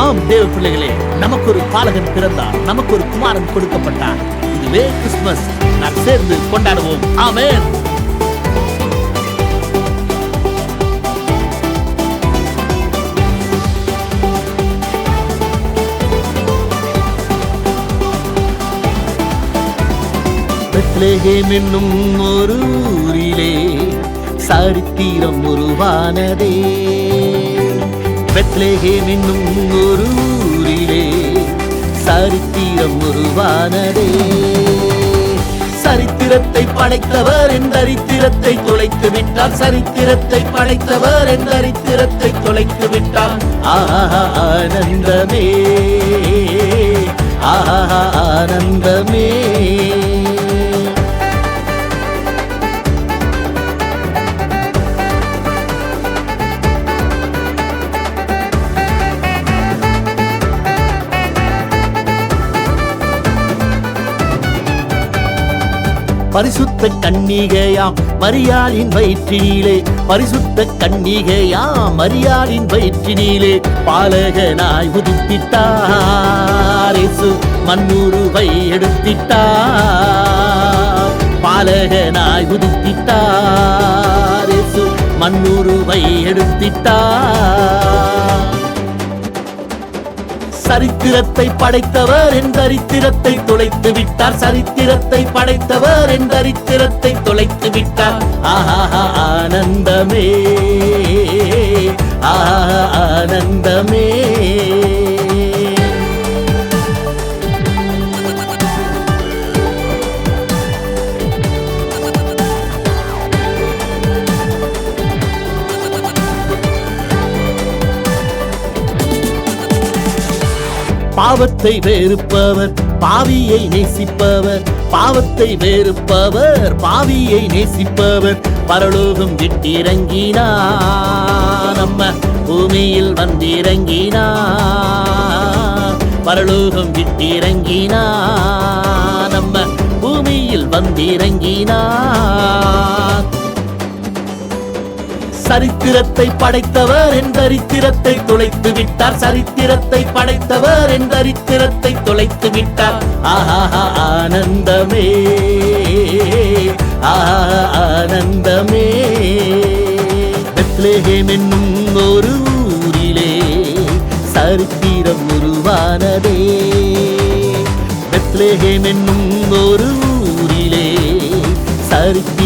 ஆம் தேவ பிள்ளைகளே நமக்கு ஒரு பாலகன் பிறந்தார் நமக்கு ஒரு குமாரன் கொடுக்கப்பட்டார். இதுவே கிறிஸ்துமஸ். நாம் சேர்ந்து கொண்டாடுவோம். ஆமென். பெத்லகேம் என்னும் ஒரு ஊரிலே சரித்திரம் உருவானதே. என்னும் சரித்திரம் உருவானதே. சரித்திரத்தை படைத்தவர் என் தரித்திரத்தை தொலைத்து விட்டார். சரித்திரத்தை படைத்தவர் என் தரித்திரத்தை தொலைத்து விட்டார். ஆஹா ஆனந்தமே. ஆஹா ஆனந்தமே. பரிசுத்த கன்னிகையாம் மரியாளின் வயிற்றினிலே. பரிசுத்த கன்னிகையாம் மரியாளின் வயிற்றினிலே. பாலகனாய் உதித்திட்டாரேசு மண்ணுருவை எடுத்திட்டார். பாலகனாய் உதித்திட்டாரேசு மண்ணுருவை எடுத்திட்டார். சரித்திரத்தை படைத்தவர் என் தரித்திரத்தை தொலைத்து விட்டார். சரித்திரத்தை படைத்தவர் என் தரித்திரத்தை தொலைத்து விட்டார். ஆஹா ஆனந்தமே. ஆஹா ஆனந்தமே. பாவத்தை வெறுப்பவர் பாவியை நேசிப்பவர். பாவத்தை வெறுப்பவர் பாவியை நேசிப்பவர். பரலோகம் விட்டிறங்கினா நம்ம பூமியில் வந்திறங்கினா பரலோகம் விட்டிறங்கினா நம்ம பூமியில் வந்திறங்கினா சரித்திரத்தை படைத்தவர் என்றரித்திரத்தை துளைத்து விட்டார். சரித்திரத்தை படைத்தவர் என்றரித்திரத்தை துளைத்து விட்டார். ஆஹா ஆனந்தமே. ஆஹா ஆனந்தமே. பெத்லேஹேம் என்னும் ஒரு ஊரிலே சரித்திரம் உருவானதே. பெத்லேஹேம் என்னும் ஒரு ஊரிலே சரித்திரம்